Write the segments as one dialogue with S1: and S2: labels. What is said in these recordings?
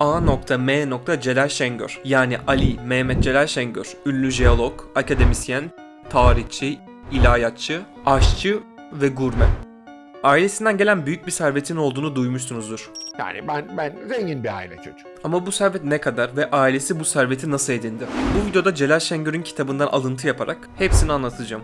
S1: A.M. Celal Şengör yani Ali Mehmet Celal Şengör, ünlü jeolog, akademisyen, tarihçi, ilahiyatçı, aşçı ve gurme. Ailesinden gelen büyük bir servetin olduğunu duymuşsunuzdur.
S2: Yani ben ben zengin bir aile çocuğu.
S1: Ama bu servet ne kadar ve ailesi bu serveti nasıl edindi? Bu videoda Celal Şengör'ün kitabından alıntı yaparak hepsini anlatacağım.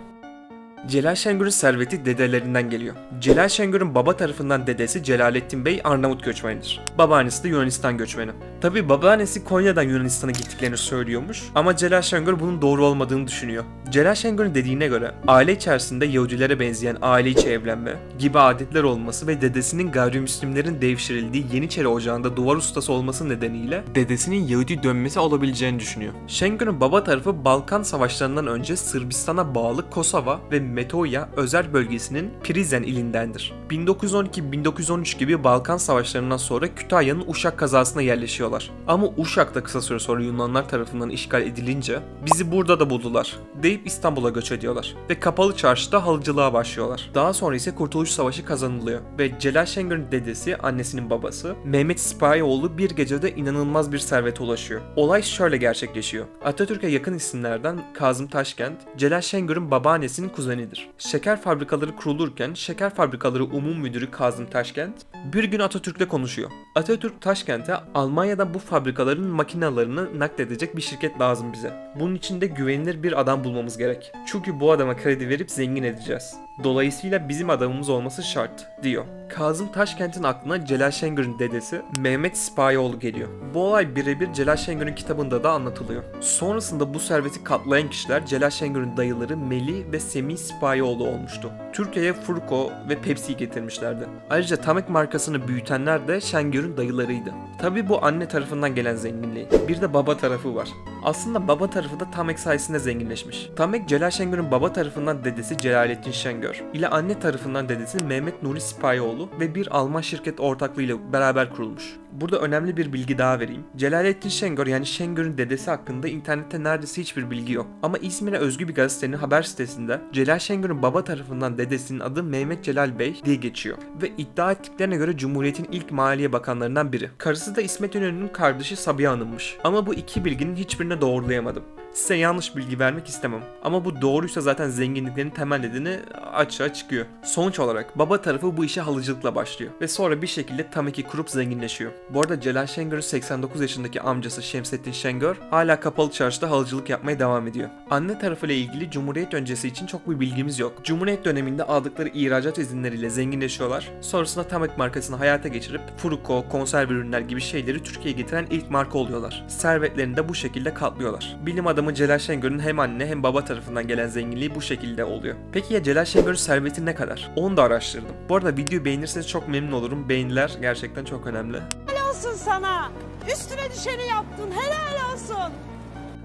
S1: Celal Şengör'ün serveti dedelerinden geliyor. Celal Şengör'ün baba tarafından dedesi Celalettin Bey Arnavut göçmenidir. Babaannesi de Yunanistan göçmeni. Tabi babaannesi Konya'dan Yunanistan'a gittiklerini söylüyormuş ama Celal Şengör bunun doğru olmadığını düşünüyor. Celal Şengör'ün dediğine göre aile içerisinde Yahudilere benzeyen aile içi evlenme gibi adetler olması ve dedesinin gayrimüslimlerin devşirildiği Yeniçeri Ocağı'nda duvar ustası olması nedeniyle dedesinin Yahudi dönmesi olabileceğini düşünüyor. Şengör'ün baba tarafı Balkan savaşlarından önce Sırbistan'a bağlı Kosova ve Metoya özel bölgesinin Prizen ilindendir. 1912-1913 gibi Balkan savaşlarından sonra Kütahya'nın Uşak kazasına yerleşiyorlar. Ama Uşak da kısa süre sonra Yunanlar tarafından işgal edilince bizi burada da buldular deyip İstanbul'a göç ediyorlar ve kapalı çarşıda halıcılığa başlıyorlar. Daha sonra ise Kurtuluş Savaşı kazanılıyor ve Celal Şengör'ün dedesi, annesinin babası Mehmet Sipahoğlu bir gecede inanılmaz bir servete ulaşıyor. Olay şöyle gerçekleşiyor. Atatürk'e yakın isimlerden Kazım Taşkent, Celal Şengör'ün babaannesinin kuzenidir. Şeker fabrikaları kurulurken Şeker Fabrikaları Umum Müdürü Kazım Taşkent bir gün Atatürk'le konuşuyor. Atatürk Taşkent'e Almanya'dan bu fabrikaların makinalarını nakledecek bir şirket lazım bize. Bunun için de güvenilir bir adam bulmamız gerek. Çünkü bu adama kredi verip zengin edeceğiz. Dolayısıyla bizim adamımız olması şart diyor. Kazım Taşkent'in aklına Celal Şengör'ün dedesi Mehmet Sipahoğlu geliyor. Bu olay birebir Celal Şengör'ün kitabında da anlatılıyor. Sonrasında bu serveti katlayan kişiler Celal Şengör'ün dayıları Meli ve Semih Sipahoğlu olmuştu. Türkiye'ye Furko ve Pepsi'yi getirmişlerdi. Ayrıca Tamek markasını büyütenler de Şengör'ün dayılarıydı. Tabi bu anne tarafından gelen zenginliği. Bir de baba tarafı var. Aslında baba tarafı da Tamek sayesinde zenginleşmiş. Tamek Celal Şengör'ün baba tarafından dedesi Celalettin Şengör ile anne tarafından dedesi Mehmet Nuri Sipahoğlu ve bir Alman şirket ortaklığıyla beraber kurulmuş. Burada önemli bir bilgi daha vereyim. Celalettin Şengör yani Şengör'ün dedesi hakkında internette neredeyse hiçbir bilgi yok. Ama İzmir'e özgü bir gazetenin haber sitesinde Celal Şengör'ün baba tarafından dedesinin adı Mehmet Celal Bey diye geçiyor. Ve iddia ettiklerine göre Cumhuriyet'in ilk maliye bakanlarından biri. Karısı da İsmet İnönü'nün kardeşi Sabiha Hanım'mış. Ama bu iki bilginin hiçbirini doğrulayamadım. Size yanlış bilgi vermek istemem. Ama bu doğruysa zaten zenginliklerin temel nedeni açığa çıkıyor. Sonuç olarak baba tarafı bu işe halıcılıkla başlıyor. Ve sonra bir şekilde Tameki kurup zenginleşiyor. Bu arada Celal Şengör'ün 89 yaşındaki amcası Şemsettin Şengör hala kapalı çarşıda halıcılık yapmaya devam ediyor. Anne tarafıyla ilgili Cumhuriyet öncesi için çok bir bilgimiz yok. Cumhuriyet döneminde aldıkları ihracat izinleriyle zenginleşiyorlar. Sonrasında Tamek markasını hayata geçirip Furuko, konserve ürünler gibi şeyleri Türkiye'ye getiren ilk marka oluyorlar. Servetlerini de bu şekilde katlıyorlar. Bilim adamı Celal Şengör'ün hem anne hem baba tarafından gelen zenginliği bu şekilde oluyor. Peki ya Celal Şengör'ün serveti ne kadar? Onu da araştırdım. Bu arada videoyu beğenirseniz çok memnun olurum. Beğeniler gerçekten çok önemli.
S3: Olsun sana. Üstüne düşeni yaptın. Helal olsun.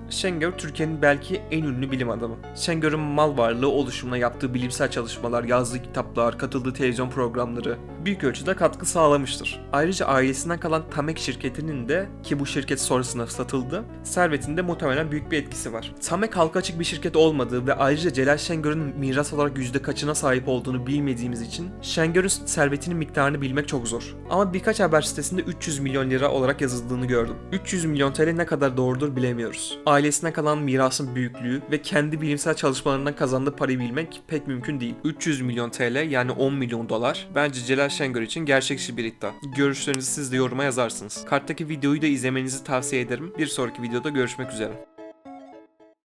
S1: Şengör Türkiye'nin belki en ünlü bilim adamı. Şengör'ün mal varlığı oluşumuna yaptığı bilimsel çalışmalar, yazdığı kitaplar, katıldığı televizyon programları büyük ölçüde katkı sağlamıştır. Ayrıca ailesinden kalan Tamek şirketinin de ki bu şirket sonrasında satıldı, servetinde muhtemelen büyük bir etkisi var. Tamek halka açık bir şirket olmadığı ve ayrıca Celal Şengör'ün miras olarak yüzde kaçına sahip olduğunu bilmediğimiz için Şengör'ün servetinin miktarını bilmek çok zor. Ama birkaç haber sitesinde 300 milyon lira olarak yazıldığını gördüm. 300 milyon TL ne kadar doğrudur bilemiyoruz. Ailesine kalan mirasın büyüklüğü ve kendi bilimsel çalışmalarından kazandığı parayı bilmek pek mümkün değil. 300 milyon TL yani 10 milyon dolar bence Celal Şengör için gerçekçi bir iddia. Görüşlerinizi siz de yoruma yazarsınız. Karttaki videoyu da izlemenizi tavsiye ederim. Bir sonraki videoda görüşmek üzere.